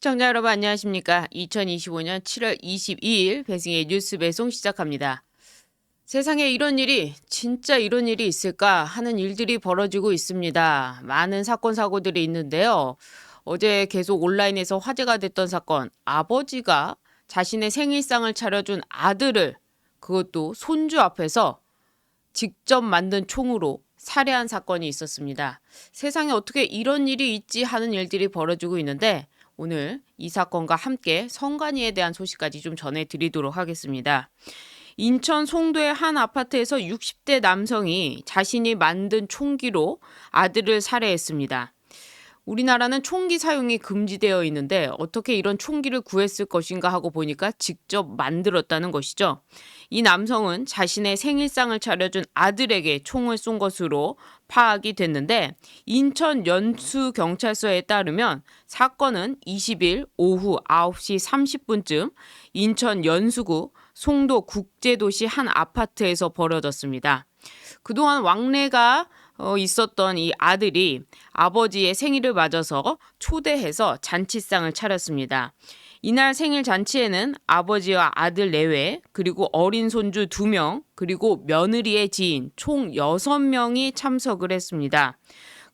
시청자 여러분 안녕하십니까? 2025년 7월 22일 배승의 뉴스 배송 시작합니다. 세상에 이런 일이 진짜 이런 일이 있을까 하는 일들이 벌어지고 있습니다. 많은 사건 사고들이 있는데요. 어제 계속 온라인에서 화제가 됐던 사건, 아버지가 자신의 생일상을 차려준 아들을 그것도 손주 앞에서 직접 만든 총으로 살해한 사건이 있었습니다. 세상에 어떻게 이런 일이 있지 하는 일들이 벌어지고 있는데 오늘 이 사건과 함께 성관이에 대한 소식까지 좀 전해드리도록 하겠습니다. 인천 송도의 한 아파트에서 60대 남성이 자신이 만든 총기로 아들을 살해했습니다. 우리나라는 총기 사용이 금지되어 있는데 어떻게 이런 총기를 구했을 것인가 하고 보니까 직접 만들었다는 것이죠. 이 남성은 자신의 생일상을 차려준 아들에게 총을 쏜 것으로 파악이 됐는데 인천 연수 경찰서에 따르면 사건은 20일 오후 9시 30분쯤 인천 연수구 송도 국제도시 한 아파트에서 벌어졌습니다. 그동안 왕래가 어, 있었던 이 아들이 아버지의 생일을 맞아서 초대해서 잔치상을 차렸습니다. 이날 생일 잔치에는 아버지와 아들 내외 그리고 어린 손주 2명 그리고 며느리의 지인 총 6명이 참석을 했습니다.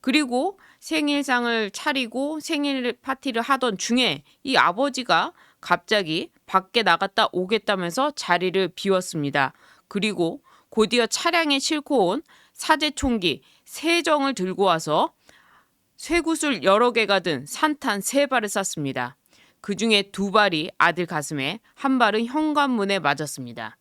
그리고 생일상을 차리고 생일 파티를 하던 중에 이 아버지가 갑자기 밖에 나갔다 오겠다면서 자리를 비웠습니다. 그리고 곧이어 차량에 싣고 온 사제 총기 세정을 들고 와서 쇠구슬 여러 개가 든 산탄 세 발을 쐈습니다. 그 중에 두 발이 아들 가슴에 한 발은 현관문에 맞았습니다.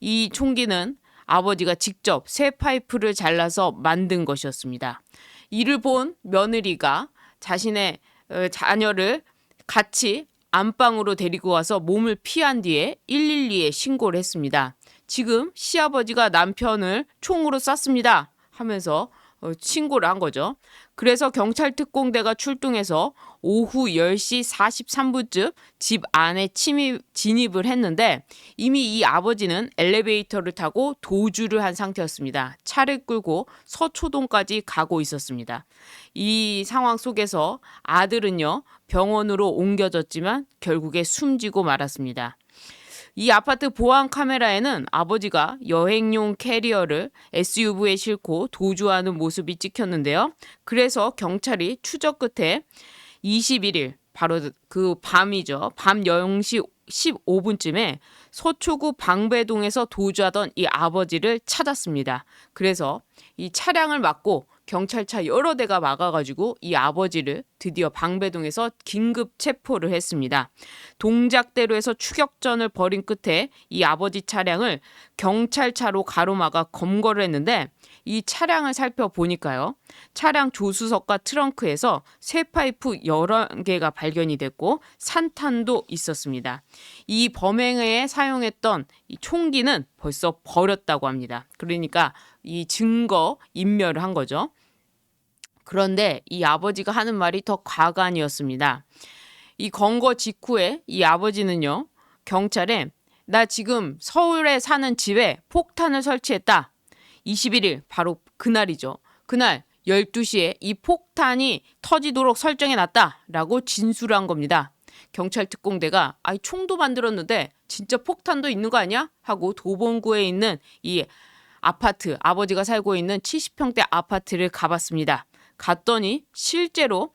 이 총기는 아버지가 직접 쇠 파이프를 잘라서 만든 것이었습니다. 이를 본 며느리가 자신의 어, 자녀를 같이 안방으로 데리고 와서 몸을 피한 뒤에 112에 신고를 했습니다. 지금 시아버지가 남편을 총으로 쐈습니다. 하면서 어, 신고를 한 거죠. 그래서 경찰 특공대가 출동해서 오후 10시 43분쯤 집 안에 침입, 진입을 했는데 이미 이 아버지는 엘리베이터를 타고 도주를 한 상태였습니다. 차를 끌고 서초동까지 가고 있었습니다. 이 상황 속에서 아들은요 병원으로 옮겨졌지만 결국에 숨지고 말았습니다. 이 아파트 보안 카메라에는 아버지가 여행용 캐리어를 SUV에 싣고 도주하는 모습이 찍혔는데요. 그래서 경찰이 추적 끝에 21일 바로 그 밤이죠. 밤 0시 15분쯤에 서초구 방배동에서 도주하던 이 아버지를 찾았습니다. 그래서 이 차량을 막고 경찰차 여러 대가 막아가지고 이 아버지를 드디어 방배동에서 긴급 체포를 했습니다. 동작대로에서 추격전을 벌인 끝에 이 아버지 차량을 경찰차로 가로막아 검거를 했는데 이 차량을 살펴보니까요. 차량 조수석과 트렁크에서 쇠 파이프 여러 개가 발견이 됐고 산탄도 있었습니다. 이 범행에 사용했던 이 총기는 벌써 버렸다고 합니다. 그러니까 이 증거 인멸을 한 거죠. 그런데 이 아버지가 하는 말이 더 과간이었습니다. 이 건거 직후에 이 아버지는요, 경찰에 나 지금 서울에 사는 집에 폭탄을 설치했다. 21일 바로 그날이죠. 그날 12시에 이 폭탄이 터지도록 설정해 놨다 라고 진술을 한 겁니다. 경찰 특공대가 아이 총도 만들었는데 진짜 폭탄도 있는 거 아니야? 하고 도봉구에 있는 이 아파트 아버지가 살고 있는 70평대 아파트를 가봤습니다. 갔더니 실제로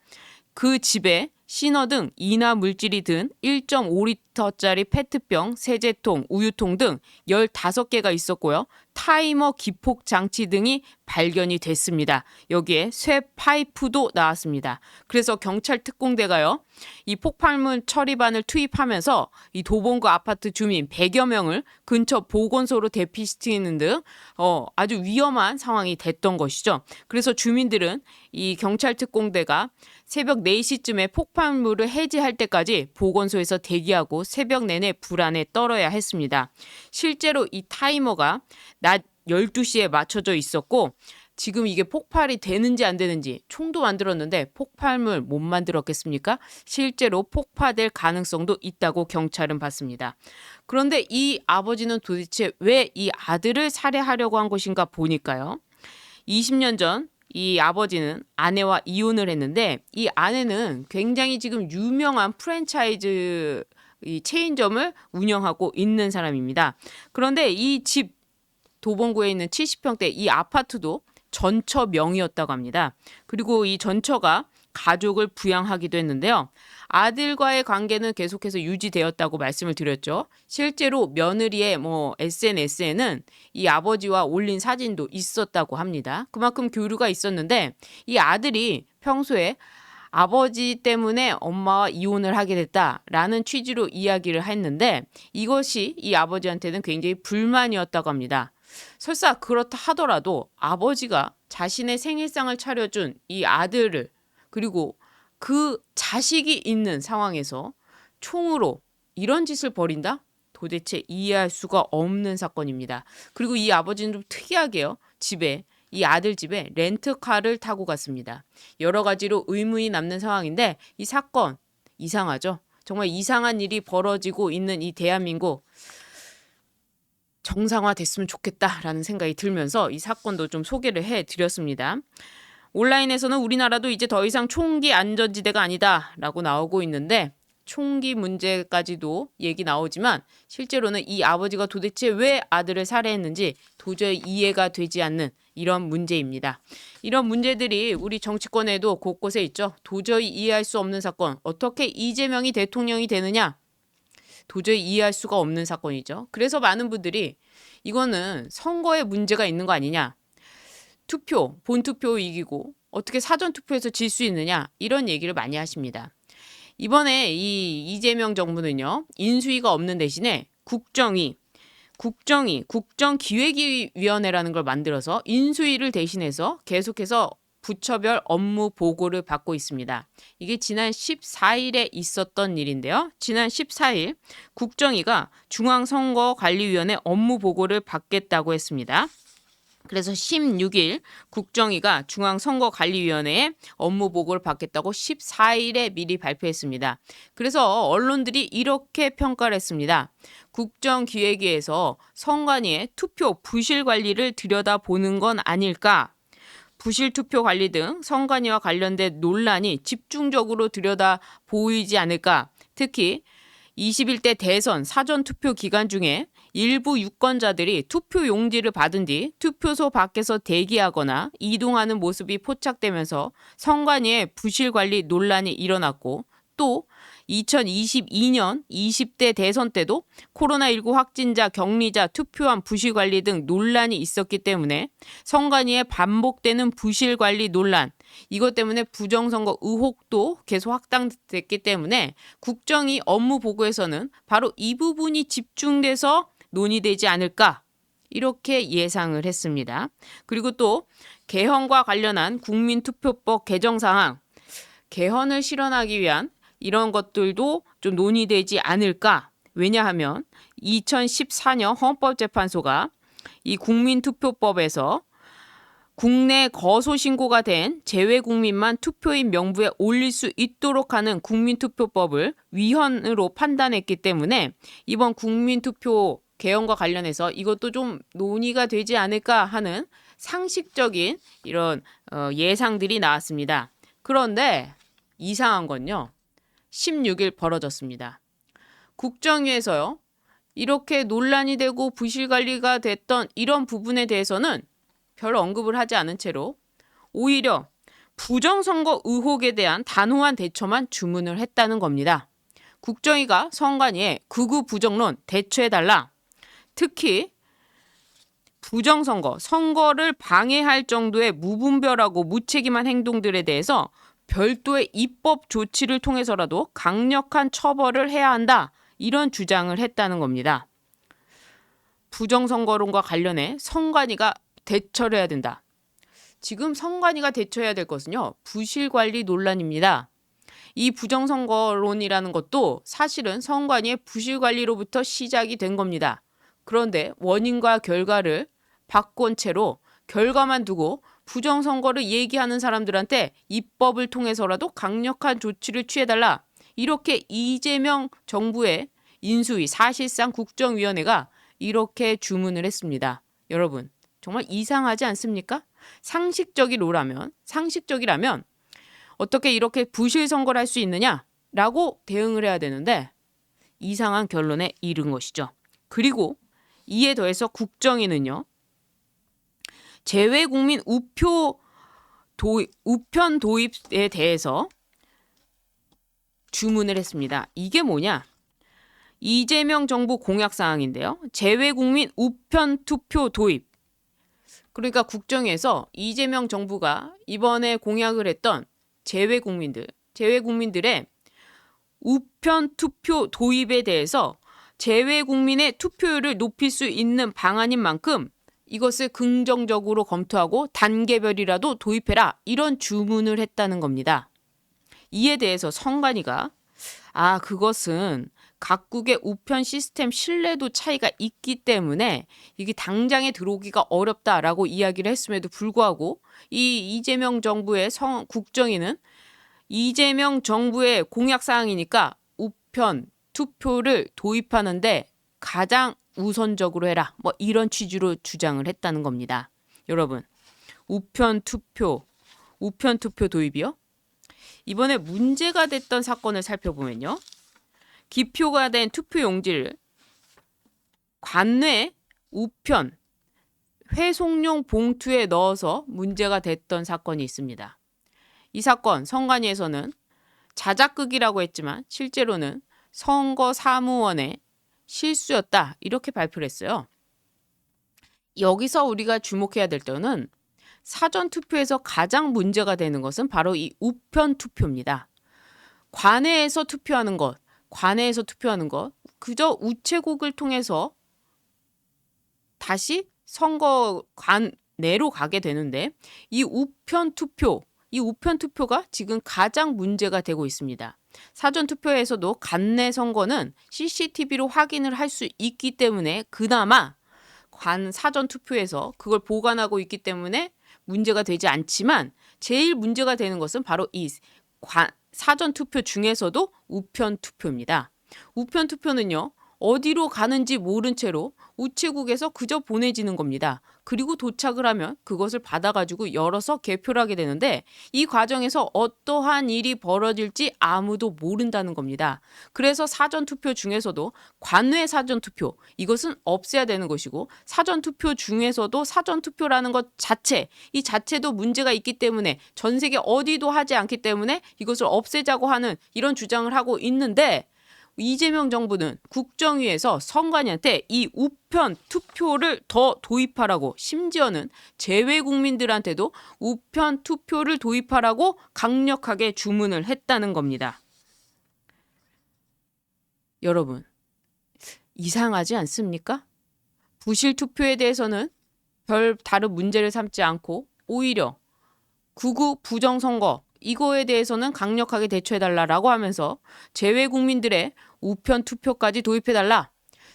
그 집에 신호등, 인화 물질이 든 1.5리터짜리 페트병, 세제통, 우유통 등 15개가 있었고요. 타이머 기폭 장치 등이 발견이 됐습니다. 여기에 쇠 파이프도 나왔습니다. 그래서 경찰 특공대가요. 이 폭발물 처리반을 투입하면서 이 도봉구 아파트 주민 100여 명을 근처 보건소로 대피시키는 등 어, 아주 위험한 상황이 됐던 것이죠. 그래서 주민들은 이 경찰 특공대가 새벽 4시쯤에 폭발물을 해지할 때까지 보건소에서 대기하고 새벽 내내 불안에 떨어야 했습니다. 실제로 이 타이머가 낮 12시에 맞춰져 있었고 지금 이게 폭발이 되는지 안 되는지 총도 만들었는데 폭발물 못 만들었겠습니까? 실제로 폭파될 가능성도 있다고 경찰은 봤습니다. 그런데 이 아버지는 도대체 왜 이 아들을 살해하려고 한 것인가 보니까요. 20년 전 이 아버지는 아내와 이혼을 했는데 이 아내는 굉장히 지금 유명한 프랜차이즈 이 체인점을 운영하고 있는 사람입니다. 그런데 이 집 도봉구에 있는 70평대 이 아파트도 전처 명의였다고 합니다. 그리고 이 전처가 가족을 부양하기도 했는데요. 아들과의 관계는 계속해서 유지되었다고 말씀을 드렸죠. 실제로 며느리의 뭐 SNS에는 이 아버지와 올린 사진도 있었다고 합니다. 그만큼 교류가 있었는데 이 아들이 평소에 아버지 때문에 엄마와 이혼을 하게 됐다라는 취지로 이야기를 했는데 이것이 이 아버지한테는 굉장히 불만이었다고 합니다. 설사 그렇다 하더라도 아버지가 자신의 생일상을 차려준 이 아들을 그리고 그 자식이 있는 상황에서 총으로 이런 짓을 벌인다? 도대체 이해할 수가 없는 사건입니다. 그리고 이 아버지는 좀 특이하게요. 집에 이 아들 집에 렌트카를 타고 갔습니다. 여러 가지로 의문이 남는 상황인데 이 사건 이상하죠. 정말 이상한 일이 벌어지고 있는 이 대한민국 정상화 됐으면 좋겠다라는 생각이 들면서 이 사건도 좀 소개를 해 드렸습니다. 온라인에서는 우리나라도 이제 더 이상 총기 안전지대가 아니다라고 나오고 있는데 총기 문제까지도 얘기 나오지만 실제로는 이 아버지가 도대체 왜 아들을 살해했는지 도저히 이해가 되지 않는 이런 문제입니다. 이런 문제들이 우리 정치권에도 곳곳에 있죠. 도저히 이해할 수 없는 사건. 어떻게 이재명이 대통령이 되느냐? 도저히 이해할 수가 없는 사건이죠. 그래서 많은 분들이 이거는 선거에 문제가 있는 거 아니냐? 투표, 본투표 이기고 어떻게 사전 투표에서 질 수 있느냐? 이런 얘기를 많이 하십니다. 이번에 이 이재명 정부는요. 인수위가 없는 대신에 국정위 국정위 국정기획위원회라는 걸 만들어서 인수위를 대신해서 계속해서 부처별 업무 보고를 받고 있습니다. 이게 지난 14일에 있었던 일인데요. 지난 14일 국정위가 중앙선거관리위원회 업무 보고를 받겠다고 했습니다. 그래서 16일 국정위가 중앙선거관리위원회에 업무 보고를 받겠다고 14일에 미리 발표했습니다. 그래서 언론들이 이렇게 평가를 했습니다. 국정기획위에서 선관위의 투표 부실 관리를 들여다보는 건 아닐까? 부실 투표 관리 등 선관위와 관련된 논란이 집중적으로 들여다 보이지 않을까? 특히 21대 대선 사전 투표 기간 중에 일부 유권자들이 투표 용지를 받은 뒤 투표소 밖에서 대기하거나 이동하는 모습이 포착되면서 선관위의 부실 관리 논란이 일어났고 또 2022년 20대 대선 때도 코로나19 확진자, 격리자, 투표함 부실 관리 등 논란이 있었기 때문에 선관위의 반복되는 부실 관리 논란, 이것 때문에 부정선거 의혹도 계속 확장됐기 때문에 국정이 업무 보고에서는 바로 이 부분이 집중돼서 논의되지 않을까 이렇게 예상을 했습니다. 그리고 또 개헌과 관련한 국민투표법 개정 사항 개헌을 실현하기 위한 이런 것들도 좀 논의되지 않을까? 왜냐하면 2014년 헌법재판소가 이 국민투표법에서 국내 거소 신고가 된 재외 국민만 투표인 명부에 올릴 수 있도록 하는 국민투표법을 위헌으로 판단했기 때문에 이번 국민투표 개헌과 관련해서 이것도 좀 논의가 되지 않을까 하는 상식적인 이런 어, 예상들이 나왔습니다. 그런데 이상한 건요. 16일 벌어졌습니다. 국정위에서요. 이렇게 논란이 되고 부실 관리가 됐던 이런 부분에 대해서는 별 언급을 하지 않은 채로 오히려 부정선거 의혹에 대한 단호한 대처만 주문을 했다는 겁니다. 국정위가 선관위에 극우 부정론 대처해달라. 특히 부정선거, 선거를 방해할 정도의 무분별하고 무책임한 행동들에 대해서 별도의 입법 조치를 통해서라도 강력한 처벌을 해야 한다. 이런 주장을 했다는 겁니다. 부정선거론과 관련해 선관위가 대처를 해야 된다. 지금 선관위가 대처해야 될 것은요. 부실관리 논란입니다. 이 부정선거론이라는 것도 사실은 선관위의 부실관리로부터 시작이 된 겁니다. 그런데 원인과 결과를 바꾼 채로 결과만 두고 부정선거를 얘기하는 사람들한테 입법을 통해서라도 강력한 조치를 취해달라. 이렇게 이재명 정부의 인수위 사실상 국정위원회가 이렇게 주문을 했습니다. 여러분 정말 이상하지 않습니까? 상식적이로라면 상식적이라면 어떻게 이렇게 부실 선거를 할 수 있느냐라고 대응을 해야 되는데 이상한 결론에 이른 것이죠. 그리고 이에 더해서 국정위는요. 재외국민 우표 도입, 우편 도입에 대해서 주문을 했습니다. 이게 뭐냐? 이재명 정부 공약 사항인데요. 재외국민 우편 투표 도입. 그러니까 국정에서 이재명 정부가 이번에 공약을 했던 재외국민들, 재외국민들의 우편 투표 도입에 대해서 재외 국민의 투표율을 높일 수 있는 방안인 만큼 이것을 긍정적으로 검토하고 단계별이라도 도입해라 이런 주문을 했다는 겁니다. 이에 대해서 성관이가 아 그것은 각국의 우편 시스템 신뢰도 차이가 있기 때문에 이게 당장에 들어오기가 어렵다라고 이야기를 했음에도 불구하고 이 이재명 정부의 성 국정위는 이재명 정부의 공약 사항이니까 우편 투표를 도입하는데 가장 우선적으로 해라. 뭐 이런 취지로 주장을 했다는 겁니다. 여러분, 우편 투표, 우편 투표 도입이요? 이번에 문제가 됐던 사건을 살펴보면요. 기표가 된 투표 용지를 관내 우편 회송용 봉투에 넣어서 문제가 됐던 사건이 있습니다. 이 사건 선관위에서는 자작극이라고 했지만 실제로는 선거 사무원의 실수였다 이렇게 발표를 했어요. 여기서 우리가 주목해야 될 때는 사전 투표에서 가장 문제가 되는 것은 바로 이 우편 투표입니다. 관내에서 투표하는 것, 관내에서 투표하는 것, 그저 우체국을 통해서 다시 선거 관 내로 가게 되는데 이 우편 투표, 이 우편 투표가 지금 가장 문제가 되고 있습니다. 사전 투표에서도 관내 선거는 CCTV로 확인을 할 수 있기 때문에 그나마 관 사전 투표에서 그걸 보관하고 있기 때문에 문제가 되지 않지만 제일 문제가 되는 것은 바로 이 관, 사전 투표 중에서도 우편 투표입니다. 우편 투표는요. 어디로 가는지 모른 채로 우체국에서 그저 보내지는 겁니다. 그리고 도착을 하면 그것을 받아가지고 열어서 개표를 하게 되는데 이 과정에서 어떠한 일이 벌어질지 아무도 모른다는 겁니다. 그래서 사전투표 중에서도 관외 사전투표 이것은 없애야 되는 것이고 사전투표 중에서도 사전투표라는 것 자체 이 자체도 문제가 있기 때문에 전 세계 어디도 하지 않기 때문에 이것을 없애자고 하는 이런 주장을 하고 있는데 이재명 정부는 국정위에서 선관위한테 이 우편 투표를 더 도입하라고 심지어는 재외 국민들한테도 우편 투표를 도입하라고 강력하게 주문을 했다는 겁니다. 여러분, 이상하지 않습니까? 부실 투표에 대해서는 별 다른 문제를 삼지 않고 오히려 구구 부정선거 이거에 대해서는 강력하게 대처해달라라고 하면서 재외 국민들의 우편 투표까지 도입해달라.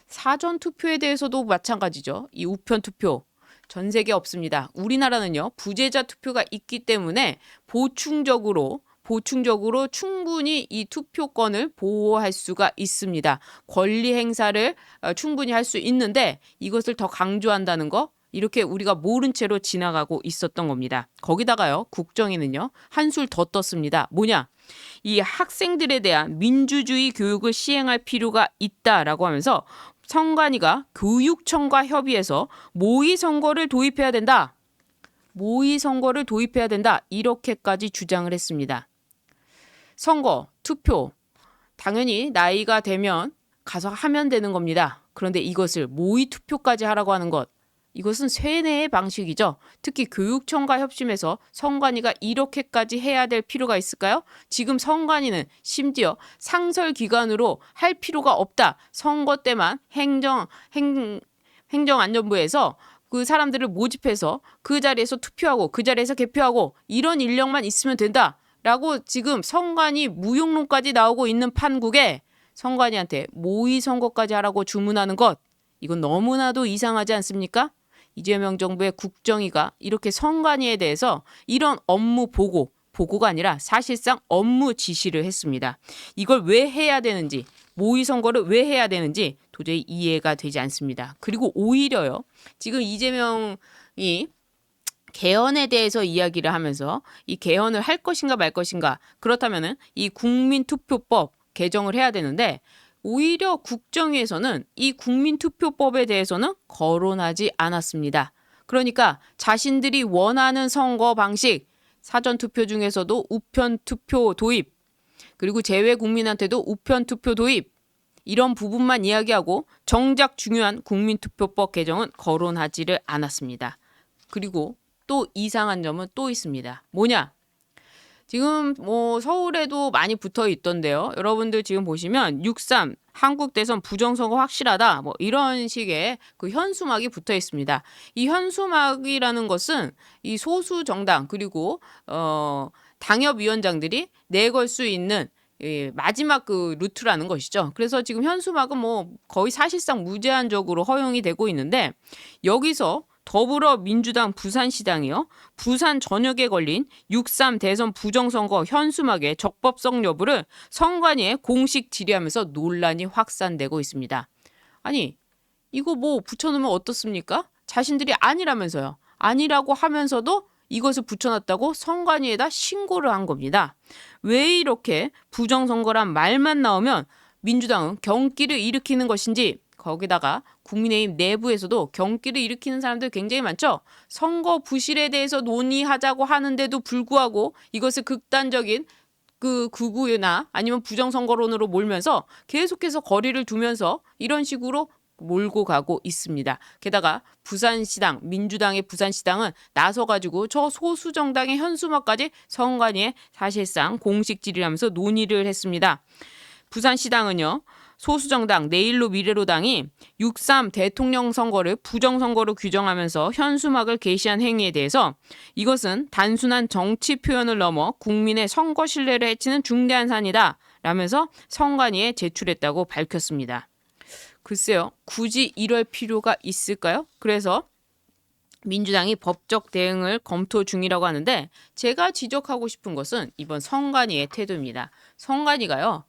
사전 투표에 대해서도 마찬가지죠. 이 우편 투표. 전 세계 없습니다. 우리나라는요, 부재자 투표가 있기 때문에 보충적으로 보충적으로 충분히 이 투표권을 보호할 수가 있습니다. 권리 행사를 어, 충분히 할 수 있는데 이것을 더 강조한다는 거 이렇게 우리가 모른 채로 지나가고 있었던 겁니다. 거기다가요, 국정위는요, 한술 더 떴습니다. 뭐냐? 이 학생들에 대한 민주주의 교육을 시행할 필요가 있다라고 하면서 성관이가 교육청과 협의해서 모의 선거를 도입해야 된다. 모의 선거를 도입해야 된다. 이렇게까지 주장을 했습니다. 선거, 투표. 당연히 나이가 되면 가서 하면 되는 겁니다. 그런데 이것을 모의 투표까지 하라고 하는 것. 이것은 쇠뇌의 방식이죠. 특히 교육청과 협심해서 성관이가 이렇게까지 해야 될 필요가 있을까요? 지금 성관이는 심지어 상설 기관으로 할 필요가 없다. 선거 때만 행정 행 행정안전부에서 그 사람들을 모집해서 그 자리에서 투표하고 그 자리에서 개표하고 이런 인력만 있으면 된다. 라고 지금 성관이 무용론까지 나오고 있는 판국에 성관이한테 모의 선거까지 하라고 주문하는 것 이건 너무나도 이상하지 않습니까? 이재명 정부의 국정위가 이렇게 선관위에 대해서 이런 업무 보고 보고가 아니라 사실상 업무 지시를 했습니다. 이걸 왜 해야 되는지 모의 선거를 왜 해야 되는지 도저히 이해가 되지 않습니다. 그리고 오히려요. 지금 이재명 이 개헌에 대해서 이야기를 하면서 이 개헌을 할 것인가 말 것인가 그렇다면은 이 국민투표법 개정을 해야 되는데 오히려 국정위에서는 이 국민투표법에 대해서는 거론하지 않았습니다. 그러니까 자신들이 원하는 선거 방식 사전투표 중에서도 우편투표 도입 그리고 제외 국민한테도 우편투표 도입 이런 부분만 이야기하고 정작 중요한 국민투표법 개정은 거론하지를 않았습니다. 그리고 또 이상한 점은 또 있습니다. 뭐냐? 지금 뭐 서울에도 많이 붙어 있던데요. 여러분들 지금 보시면 63 한국 대선 부정선거 확실하다 뭐 이런 식의 그 현수막이 붙어 있습니다. 이 현수막이라는 것은 이 소수 정당 그리고 어 당협 위원장들이 내걸 수 있는 예, 마지막 그 루트라는 것이죠. 그래서 지금 현수막은 뭐 거의 사실상 무제한적으로 허용이 되고 있는데 여기서 더불어민주당 부산시당이요. 부산 전역에 걸린 6.3 대선 부정선거 현수막의 적법성 여부를 선관위에 공식 질의하면서 논란이 확산되고 있습니다. 아니 이거 뭐 붙여놓으면 어떻습니까? 자신들이 아니라면서요. 아니라고 하면서도 이것을 붙여놨다고 선관위에다 신고를 한 겁니다. 왜 이렇게 부정선거란 말만 나오면 민주당은 경기를 일으키는 것인지 거기다가 국민의힘 내부에서도 경기를 일으키는 사람들 굉장히 많죠. 선거 부실에 대해서 논의하자고 하는데도 불구하고 이것을 극단적인 그 극우나 아니면 부정선거론으로 몰면서 계속해서 거리를 두면서 이런 식으로 몰고 가고 있습니다. 게다가 부산시당, 민주당의 부산시당은 나서가지고 저 소수 정당의 현수막까지 선관위에 사실상 공식 질의하면서 논의를 했습니다. 부산시당은요. 소수정당 내일로 미래로당이 6.3 대통령 선거를 부정선거로 규정하면서 현수막을 게시한 행위에 대해서 이것은 단순한 정치 표현을 넘어 국민의 선거 신뢰를 해치는 중대한 산이다 라면서 선관위에 제출했다고 밝혔습니다. 글쎄요, 굳이 이럴 필요가 있을까요? 그래서 민주당이 법적 대응을 검토 중이라고 하는데 제가 지적하고 싶은 것은 이번 선관위의 태도입니다. 선관위가요.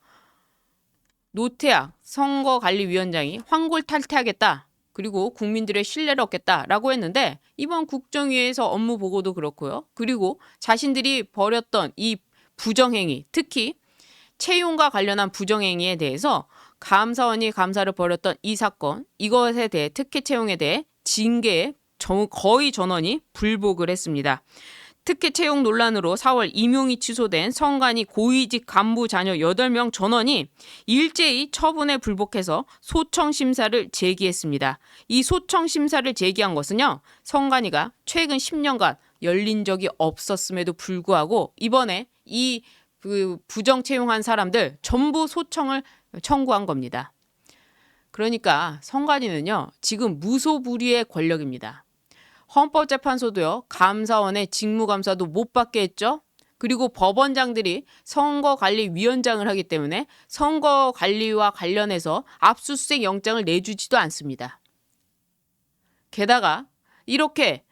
노태악 선거관리위원장이 황골 탈퇴하겠다. 그리고 국민들의 신뢰를 얻겠다라고 했는데 이번 국정위에서 업무 보고도 그렇고요. 그리고 자신들이 벌였던 이 부정행위, 특히 채용과 관련한 부정행위에 대해서 감사원이 감사를 벌였던 이 사건, 이것에 대해 특혜 채용에 대해 징계에 거의 전원이 불복을 했습니다. 특혜 채용 논란으로 4월 임용이 취소된 성관이 고위직 간부 자녀 8명 전원이 일제히 처분에 불복해서 소청 심사를 제기했습니다. 이 소청 심사를 제기한 것은요. 성관이가 최근 10년간 열린 적이 없었음에도 불구하고 이번에 이 그 부정 채용한 사람들 전부 소청을 청구한 겁니다. 그러니까 성관이는요. 지금 무소불위의 권력입니다. 헌법재판소도요. 감사원의 직무감사도 못 받게 했죠. 그리고 법원장들이 선거관리위원장을 하기 때문에 선거관리와 관련해서 압수수색 영장을 내주지도 않습니다. 게다가 이렇게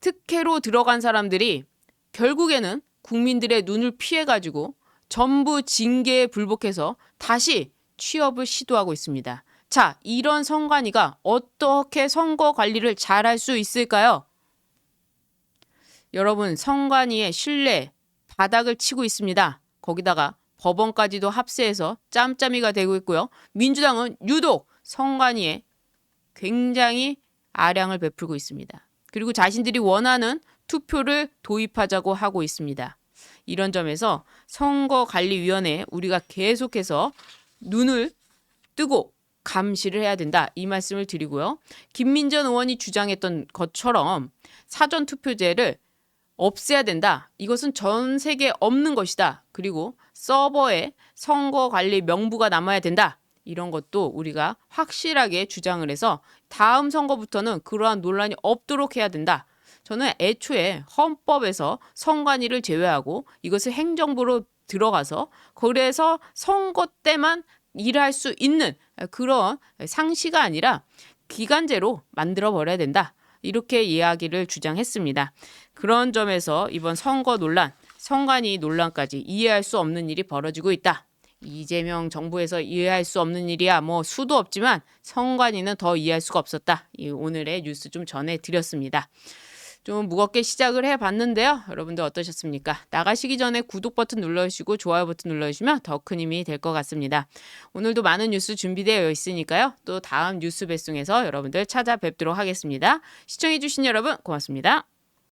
특혜로 들어간 사람들이 결국에는 국민들의 눈을 피해가지고 전부 징계에 불복해서 다시 취업을 시도하고 있습니다. 자, 이런 선관위가 어떻게 선거 관리를 잘할 수 있을까요? 여러분, 선관위의 신뢰 바닥을 치고 있습니다. 거기다가 법원까지도 합세해서 짬짬이가 되고 있고요. 민주당은 유독 선관위에 굉장히 아량을 베풀고 있습니다. 그리고 자신들이 원하는 투표를 도입하자고 하고 있습니다. 이런 점에서 선거관리위원회에 우리가 계속해서 눈을 뜨고 감시를 해야 된다. 이 말씀을 드리고요. 김민전 의원이 주장했던 것처럼 사전 투표제를 없애야 된다. 이것은 전 세계에 없는 것이다. 그리고 서버에 선거 관리 명부가 남아야 된다. 이런 것도 우리가 확실하게 주장을 해서 다음 선거부터는 그러한 논란이 없도록 해야 된다. 저는 애초에 헌법에서 선관위를 제외하고 이것을 행정부로 들어가서 그래서 선거 때만 일할 수 있는 그런 상시가 아니라 기간제로 만들어 버려야 된다. 이렇게 이야기를 주장했습니다. 그런 점에서 이번 선거 논란, 선관위 논란까지 이해할 수 없는 일이 벌어지고 있다. 이재명 정부에서 이해할 수 없는 일이야. 뭐 수도 없지만 성관이는 더 이해할 수가 없었다. 이 오늘의 뉴스 좀 전해드렸습니다. 좀 무겁게 시작을 해봤는데요. 여러분들 어떠셨습니까? 나가시기 전에 구독 버튼 눌러주시고 좋아요 버튼 눌러주시면 더 큰 힘이 될 것 같습니다. 오늘도 많은 뉴스 준비되어 있으니까요. 또 다음 뉴스 배송에서 여러분들 찾아뵙도록 하겠습니다. 시청해주신 여러분 고맙습니다.